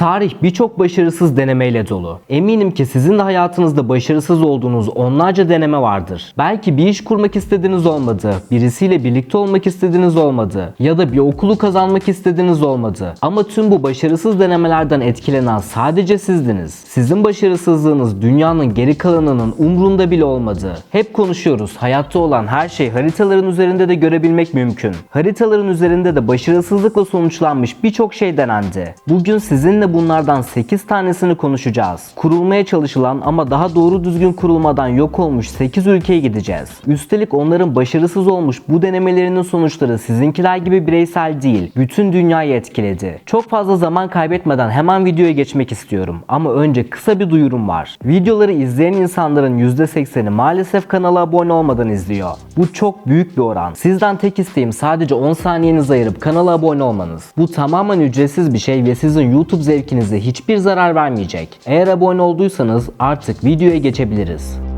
Tarih birçok başarısız denemeyle dolu. Eminim ki sizin de hayatınızda başarısız olduğunuz onlarca deneme vardır. Belki bir iş kurmak istediğiniz olmadı, birisiyle birlikte olmak istediğiniz olmadı ya da bir okulu kazanmak istediğiniz olmadı. Ama tüm bu başarısız denemelerden etkilenen sadece sizdiniz. Sizin başarısızlığınız dünyanın geri kalanının umrunda bile olmadı. Hep konuşuyoruz. Hayatta olan her şey haritaların üzerinde de görebilmek mümkün. Haritaların üzerinde de başarısızlıkla sonuçlanmış birçok şey denendi. Bugün sizinle bunlardan 8 tanesini konuşacağız. Kurulmaya çalışılan ama daha doğru düzgün kurulmadan yok olmuş 8 ülkeye gideceğiz. Üstelik onların başarısız olmuş bu denemelerinin sonuçları sizinkiler gibi bireysel değil, bütün dünyayı etkiledi. Çok fazla zaman kaybetmeden hemen videoya geçmek istiyorum. Ama önce kısa bir duyurum var. Videoları izleyen insanların %80'i maalesef kanala abone olmadan izliyor. Bu çok büyük bir oran. Sizden tek isteğim sadece 10 saniyenizi ayırıp kanala abone olmanız. Bu tamamen ücretsiz bir şey ve sizin YouTube zevkinize hiçbir zarar vermeyecek. Eğer abone olduysanız artık videoya geçebiliriz.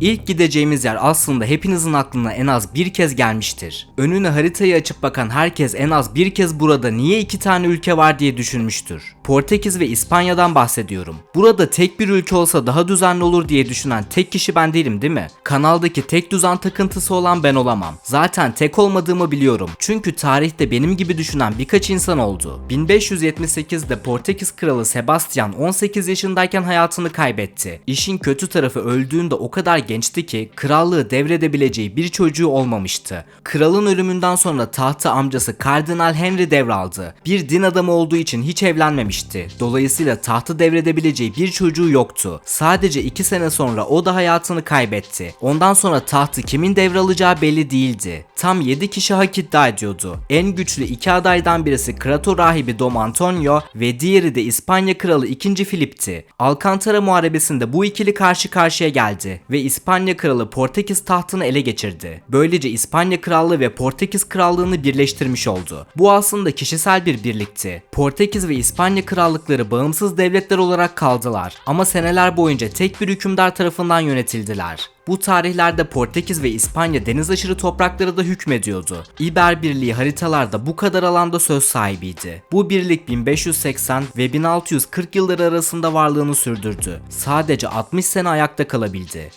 İlk gideceğimiz yer aslında hepinizin aklına en az bir kez gelmiştir. Önüne haritayı açıp bakan herkes en az bir kez burada niye iki tane ülke var diye düşünmüştür. Portekiz ve İspanya'dan bahsediyorum. Burada tek bir ülke olsa daha düzenli olur diye düşünen tek kişi ben değilim değil mi? Kanaldaki tek düzen takıntısı olan ben olamam. Zaten tek olmadığımı biliyorum. Çünkü tarihte benim gibi düşünen birkaç insan oldu. 1578'de Portekiz kralı Sebastian 18 yaşındayken hayatını kaybetti. İşin kötü tarafı öldüğünde o kadar gençti ki krallığı devredebileceği bir çocuğu olmamıştı. Kralın ölümünden sonra tahtı amcası Kardinal Henry devraldı. Bir din adamı olduğu için hiç evlenmemişti. Dolayısıyla tahtı devredebileceği bir çocuğu yoktu. Sadece 2 sene sonra o da hayatını kaybetti. Ondan sonra tahtı kimin devralacağı belli değildi. Tam 7 kişi hak iddia ediyordu. En güçlü iki adaydan birisi Krato rahibi Dom Antonio ve diğeri de İspanya kralı 2. Filip'ti. Alcantara muharebesinde bu ikili karşı karşıya geldi ve İspanya kralı Portekiz tahtını ele geçirdi. Böylece İspanya krallığı ve Portekiz krallığını birleştirmiş oldu. Bu aslında kişisel bir birlikti. Portekiz ve İspanya krallıkları bağımsız devletler olarak kaldılar ama seneler boyunca tek bir hükümdar tarafından yönetildiler. Bu tarihlerde Portekiz ve İspanya deniz aşırı toprakları da hükmediyordu. İber Birliği haritalarda bu kadar alanda söz sahibiydi. Bu birlik 1580 ve 1640 yılları arasında varlığını sürdürdü. Sadece 60 sene ayakta kalabildi.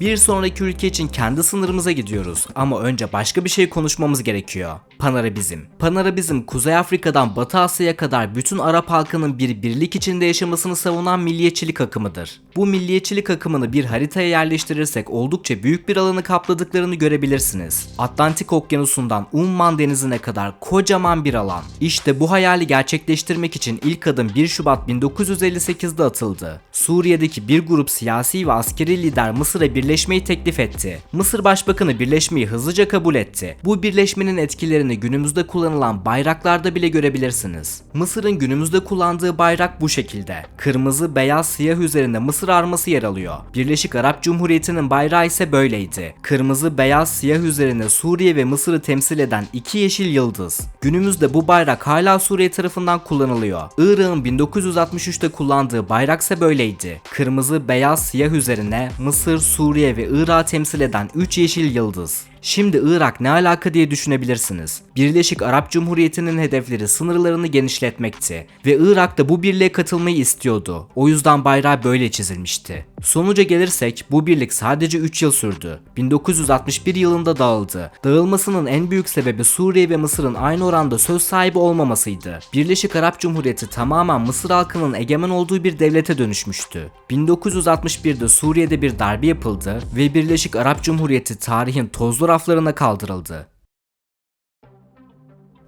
Bir sonraki ülke için kendi sınırımıza gidiyoruz ama önce başka bir şey konuşmamız gerekiyor. Panarabizm. Panarabizm Kuzey Afrika'dan Batı Asya'ya kadar bütün Arap halkının bir birlik içinde yaşamasını savunan milliyetçilik akımıdır. Bu milliyetçilik akımını bir haritaya yerleştirirsek oldukça büyük bir alanı kapladıklarını görebilirsiniz. Atlantik Okyanusu'ndan Umman Denizi'ne kadar kocaman bir alan. İşte bu hayali gerçekleştirmek için ilk adım 1 Şubat 1958'de atıldı. Suriye'deki bir grup siyasi ve askeri lider Mısır'a birleşmeyi teklif etti. Mısır Başbakanı birleşmeyi hızlıca kabul etti. Bu birleşmenin etkilerini günümüzde kullanılan bayraklarda bile görebilirsiniz. Mısır'ın günümüzde kullandığı bayrak bu şekilde. Kırmızı, beyaz, siyah üzerinde Mısır arması yer alıyor. Birleşik Arap Cumhuriyeti'nin bayrağı ise böyleydi. Kırmızı, beyaz, siyah üzerinde Suriye ve Mısır'ı temsil eden iki yeşil yıldız. Günümüzde bu bayrak hala Suriye tarafından kullanılıyor. Irak'ın 1963'te kullandığı bayrak ise böyleydi. Kırmızı, beyaz, siyah üzerine Mısır, Suriye ve Irak'ı temsil eden 3 yeşil yıldız. Şimdi Irak ne alaka diye düşünebilirsiniz. Birleşik Arap Cumhuriyeti'nin hedefleri sınırlarını genişletmekti ve Irak da bu birliğe katılmayı istiyordu. O yüzden bayrağı böyle çizilmişti. Sonuca gelirsek bu birlik sadece 3 yıl sürdü. 1961 yılında dağıldı. Dağılmasının en büyük sebebi Suriye ve Mısır'ın aynı oranda söz sahibi olmamasıydı. Birleşik Arap Cumhuriyeti tamamen Mısır halkının egemen olduğu bir devlete dönüşmüştü. 1961'de Suriye'de bir darbe yapıldı ve Birleşik Arap Cumhuriyeti tarihin tozlu raflarına kaldırıldı.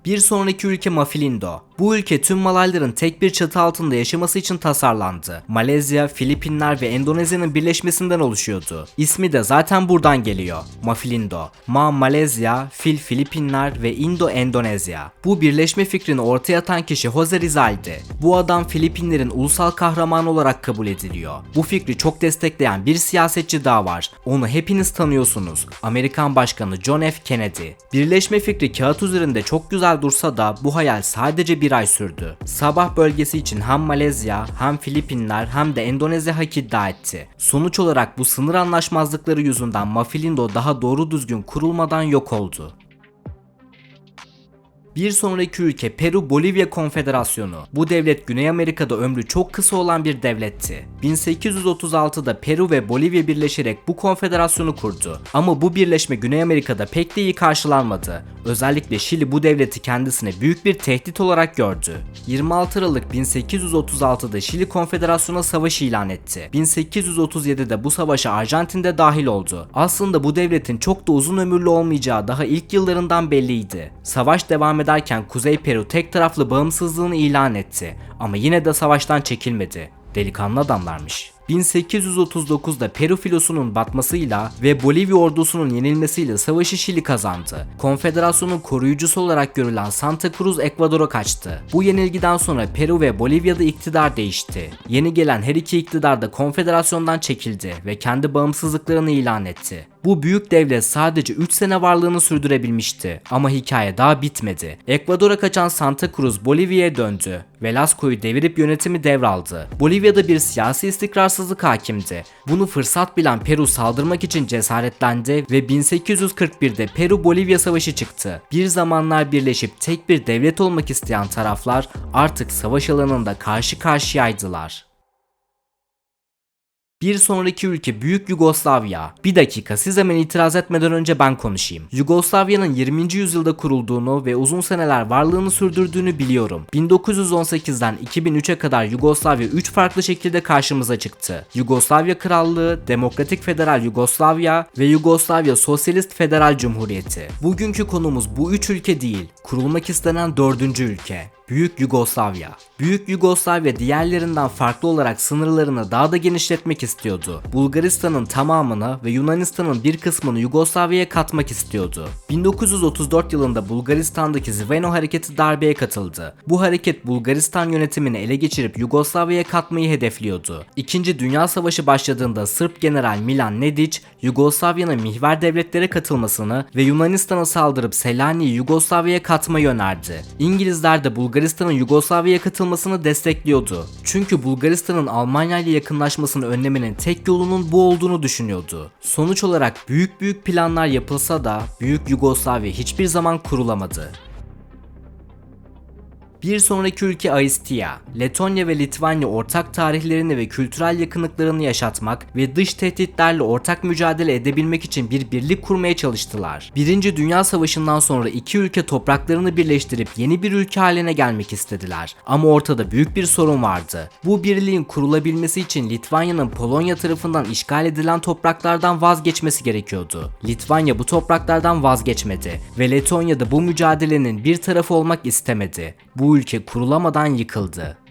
Bir sonraki ülke Mafilindo. Bu ülke tüm Malayların tek bir çatı altında yaşaması için tasarlandı. Malezya, Filipinler ve Endonezya'nın birleşmesinden oluşuyordu. İsmi de zaten buradan geliyor. Mafilindo. Ma Malezya, Fil Filipinler ve Indo Endonezya. Bu birleşme fikrini ortaya atan kişi Jose Rizal'di. Bu adam Filipinlerin ulusal kahramanı olarak kabul ediliyor. Bu fikri çok destekleyen bir siyasetçi daha var. Onu hepiniz tanıyorsunuz. Amerikan Başkanı John F. Kennedy. Birleşme fikri kağıt üzerinde çok güzel güzel dursa da bu hayal sadece bir ay sürdü. Sabah bölgesi için hem Malezya hem Filipinler hem de Endonezya hak iddia etti. Sonuç olarak bu sınır anlaşmazlıkları yüzünden Mafilindo daha doğru düzgün kurulmadan yok oldu. Bir sonraki ülke Peru Bolivya Konfederasyonu. Bu devlet Güney Amerika'da ömrü çok kısa olan bir devletti. 1836'da Peru ve Bolivya birleşerek bu konfederasyonu kurdu. Ama bu birleşme Güney Amerika'da pek de iyi karşılanmadı. Özellikle Şili bu devleti kendisine büyük bir tehdit olarak gördü. 26 Aralık 1836'da Şili Konfederasyonu savaşı ilan etti. 1837'de bu savaşa Arjantin de dahil oldu. Aslında bu devletin çok da uzun ömürlü olmayacağı daha ilk yıllarından belliydi. Savaş devam ederken Kuzey Peru tek taraflı bağımsızlığını ilan etti ama yine de savaştan çekilmedi. Delikanlı adamlarmış. 1839'da Peru filosunun batmasıyla ve Bolivya ordusunun yenilmesiyle savaşı Şili kazandı. Konfederasyonun koruyucusu olarak görülen Santa Cruz Ekvador'a kaçtı. Bu yenilgiden sonra Peru ve Bolivya'da iktidar değişti. Yeni gelen her iki iktidar da konfederasyondan çekildi ve kendi bağımsızlıklarını ilan etti. Bu büyük devlet sadece 3 sene varlığını sürdürebilmişti ama hikaye daha bitmedi. Ekvador'a kaçan Santa Cruz Bolivya'ya döndü. Velasco'yu devirip yönetimi devraldı. Bolivya'da bir siyasi istikrarsızlık hakimdi. Bunu fırsat bilen Peru saldırmak için cesaretlendi ve 1841'de Peru-Bolivya savaşı çıktı. Bir zamanlar birleşip tek bir devlet olmak isteyen taraflar artık savaş alanında karşı karşıyaydılar. Bir sonraki ülke Büyük Yugoslavya. Bir dakika siz hemen itiraz etmeden önce ben konuşayım. Yugoslavya'nın 20. yüzyılda kurulduğunu ve uzun seneler varlığını sürdürdüğünü biliyorum. 1918'den 2003'e kadar Yugoslavya 3 farklı şekilde karşımıza çıktı. Yugoslavya Krallığı, Demokratik Federal Yugoslavya ve Yugoslavya Sosyalist Federal Cumhuriyeti. Bugünkü konumuz bu üç ülke değil, kurulmak istenen dördüncü ülke. Büyük Yugoslavya. Büyük Yugoslavya diğerlerinden farklı olarak sınırlarını daha da genişletmek istiyordu. Bulgaristan'ın tamamını ve Yunanistan'ın bir kısmını Yugoslavya'ya katmak istiyordu. 1934 yılında Bulgaristan'daki Zveno hareketi darbeye katıldı. Bu hareket Bulgaristan yönetimini ele geçirip Yugoslavya'ya katmayı hedefliyordu. İkinci Dünya Savaşı başladığında Sırp General Milan Nedic, Yugoslavya'nın mihver devletlere katılmasını ve Yunanistan'a saldırıp Selanik'i Yugoslavya'ya katmayı önerdi. İngilizler de Bulgaristan'ın Yugoslavya'ya katılmasını destekliyordu. Çünkü Bulgaristan'ın Almanya ile yakınlaşmasını önlemenin tek yolunun bu olduğunu düşünüyordu. Sonuç olarak büyük büyük planlar yapılsa da Büyük Yugoslavya hiçbir zaman kurulamadı. Bir sonraki ülke Aistia. Letonya ve Litvanya ortak tarihlerini ve kültürel yakınlıklarını yaşatmak ve dış tehditlerle ortak mücadele edebilmek için bir birlik kurmaya çalıştılar. Birinci Dünya Savaşı'ndan sonra iki ülke topraklarını birleştirip yeni bir ülke haline gelmek istediler. Ama ortada büyük bir sorun vardı. Bu birliğin kurulabilmesi için Litvanya'nın Polonya tarafından işgal edilen topraklardan vazgeçmesi gerekiyordu. Litvanya bu topraklardan vazgeçmedi ve Letonya da bu mücadelenin bir tarafı olmak istemedi. Bu ülke kurulamadan yıkıldı.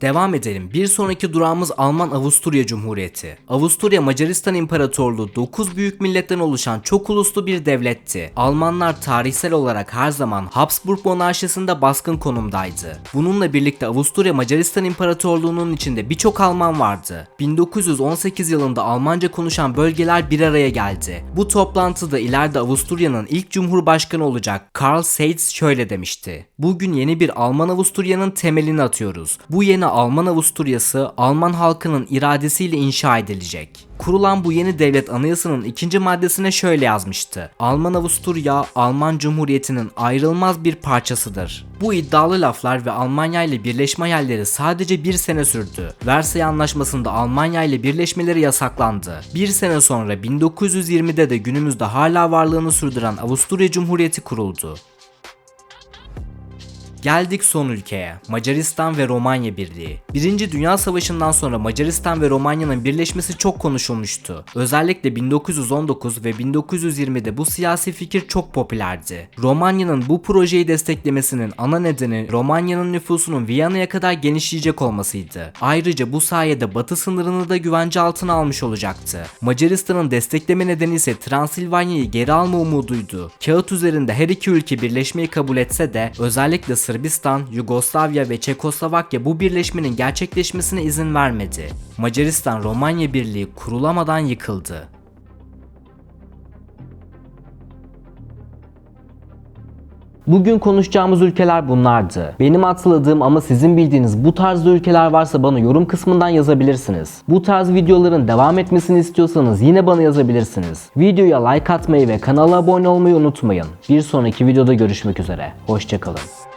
Devam edelim. Bir sonraki durağımız Alman-Avusturya Cumhuriyeti. Avusturya Macaristan İmparatorluğu 9 büyük milletten oluşan çok uluslu bir devletti. Almanlar tarihsel olarak her zaman Habsburg monarşisinde baskın konumdaydı. Bununla birlikte Avusturya Macaristan İmparatorluğu'nun içinde birçok Alman vardı. 1918 yılında Almanca konuşan bölgeler bir araya geldi. Bu toplantıda ileride Avusturya'nın ilk cumhurbaşkanı olacak Karl Seitz şöyle demişti. Bugün yeni bir Alman Avusturya'nın temelini atıyoruz. Bu yeni Alman Avusturyası Alman halkının iradesiyle inşa edilecek. Kurulan bu yeni devlet anayasının ikinci maddesine şöyle yazmıştı. Alman Avusturya, Alman Cumhuriyeti'nin ayrılmaz bir parçasıdır. Bu iddialı laflar ve Almanya ile birleşme hayalleri sadece bir sene sürdü. Versay Anlaşması'nda Almanya ile birleşmeleri yasaklandı. Bir sene sonra 1920'de de günümüzde hala varlığını sürdüren Avusturya Cumhuriyeti kuruldu. Geldik son ülkeye. Macaristan ve Romanya Birliği. Birinci Dünya Savaşı'ndan sonra Macaristan ve Romanya'nın birleşmesi çok konuşulmuştu. Özellikle 1919 ve 1920'de bu siyasi fikir çok popülerdi. Romanya'nın bu projeyi desteklemesinin ana nedeni Romanya'nın nüfusunun Viyana'ya kadar genişleyecek olmasıydı. Ayrıca bu sayede batı sınırını da güvence altına almış olacaktı. Macaristan'ın destekleme nedeni ise Transilvanya'yı geri alma umuduydu. Kağıt üzerinde her iki ülke birleşmeyi kabul etse de özellikle Sırbistan, Yugoslavya ve Çekoslovakya bu birleşmenin gerçekleşmesine izin vermedi. Macaristan-Romanya Birliği kurulamadan yıkıldı. Bugün konuşacağımız ülkeler bunlardı. Benim atladığım ama sizin bildiğiniz bu tarzda ülkeler varsa bana yorum kısmından yazabilirsiniz. Bu tarz videoların devam etmesini istiyorsanız yine bana yazabilirsiniz. Videoya like atmayı ve kanala abone olmayı unutmayın. Bir sonraki videoda görüşmek üzere. Hoşçakalın.